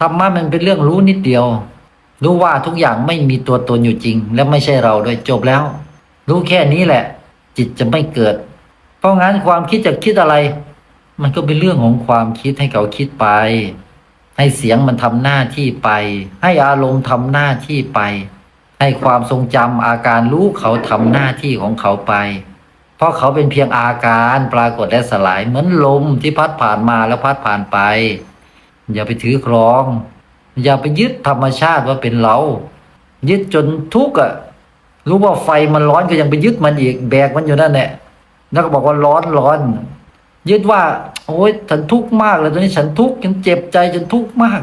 ธรรมะมันเป็นเรื่องรู้นิดเดียว รู้ว่าทุกอย่างไม่มีตัวตนอยู่จริง และไม่ใช่เราด้วยจบแล้ว รู้แค่นี้แหละ จิตจะไม่เกิด เพราะงั้นความคิดจะคิดอะไร มันก็เป็นเรื่องของความคิดให้เขาคิดไป ให้เสียงมันทำหน้าที่ไป ให้อารมณ์ทำหน้าที่ไป ให้ความทรงจำอาการรู้เขาทำหน้าที่ของเขาไป เพราะเขาเป็นเพียงอาการปรากฏและสลายเหมือนลมที่พัดผ่านมาแล้วพัดผ่านไป อย่าไปถือครอง อย่าไปยึดธรรมชาติว่าเป็นเรา ยึดจนทุกข์อะรู้ว่าไฟมันร้อนก็ยังไปยึดมันอีกแบกมันอยู่นั่นแหละแล้วก็บอกว่าร้อนร้อนยึดว่า โอ้ยฉันทุกข์มากเลยตอนนี้ฉันทุกข์ฉันเจ็บใจฉันทุกข์มาก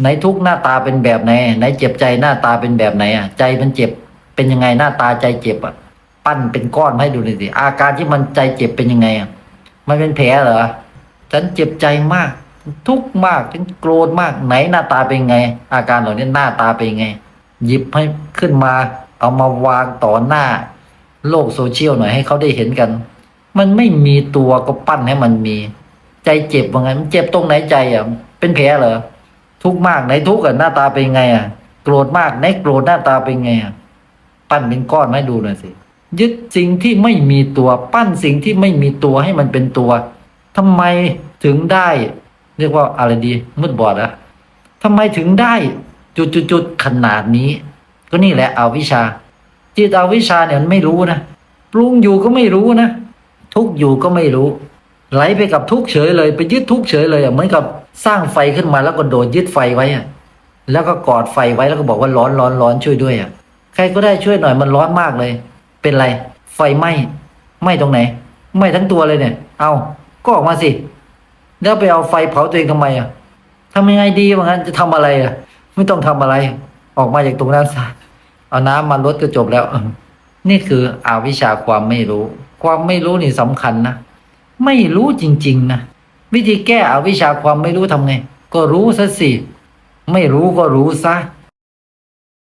ไหนทุกข์หน้าตาเป็นแบบไหนไหนเจ็บใจหน้าตาเป็นแบบไหนอะใจมันเจ็บเป็นยังไงหน้าตาใจเจ็บอะปั้นเป็นก้อนให้ดูหน่อยสิอาการที่มันใจเจ็บเป็นยังไงอะมันเป็นแผลเหรอฉันเจ็บใจมาก ทุกข์มากฉันโกรธมากไหนหน้าตาเป็นไง อาการเหล่านี้หน้าตาเป็นไง หยิบให้ขึ้นมา เอามาวางต่อหน้า โลกโซเชียลหน่อยให้เขาได้เห็นกัน มันไม่มีตัวก็ปั้นให้มันมี ใจเจ็บว่าไงมันเจ็บตรงไหนใจอะ เป็นแผลเหรอทุกข์มากไหนทุกข์อะหน้าตาเป็นไงอะ โกรธมากไหนโกรธหน้าตาเป็นไงอะปั้นเป็นก้อนให้ดูหน่อยสิยึดสิ่งที่ไม่มีตัวปั้นสิ่งที่ไม่มีตัวให้มันเป็นตัวทำไมถึงได้ เรียกว่าอะไรดีมืดบอดอะทำไมถึงได้จุดๆขนาดนี้ ก็นี่แหละเอาวิชา จิตเอาวิชาเนี่ยมันไม่รู้นะปรุงอยู่ก็ไม่รู้นะทุกอยู่ก็ไม่รู้ ไหลไปกับทุกเฉยเลย ไปยึดทุกเฉยเลยอะเหมือนกับสร้างไฟขึ้นมาแล้วก็โดดยึดไฟไว้อะแล้วก็กอดไฟไว้แล้วก็บอกว่าร้อนร้อนร้อนช่วยด้วยอะใครก็ได้ช่วยหน่อยมันร้อนมากเลย เป็นไร ไฟไหม้ไหม้ตรงไหนไหม้ทั้งตัวเลยเนี่ย เอาก็ออกมาสิ แล้วไปเอาไฟเผาตัวเองทำไมอะทำยังไงดีว่างั้นจะทำอะไรอะ ไม่ต้องทำอะไร ออกมาจากตรงนั้นซะเอาน้ำมาลดก็จบแล้ว นี่คืออาวิชาความไม่รู้ ความไม่รู้นี่สำคัญนะไม่รู้จริง ๆนะวิธีแก้อวิชาความไม่รู้ทำไง ก็รู้ซะสิ ไม่รู้ก็รู้ซะ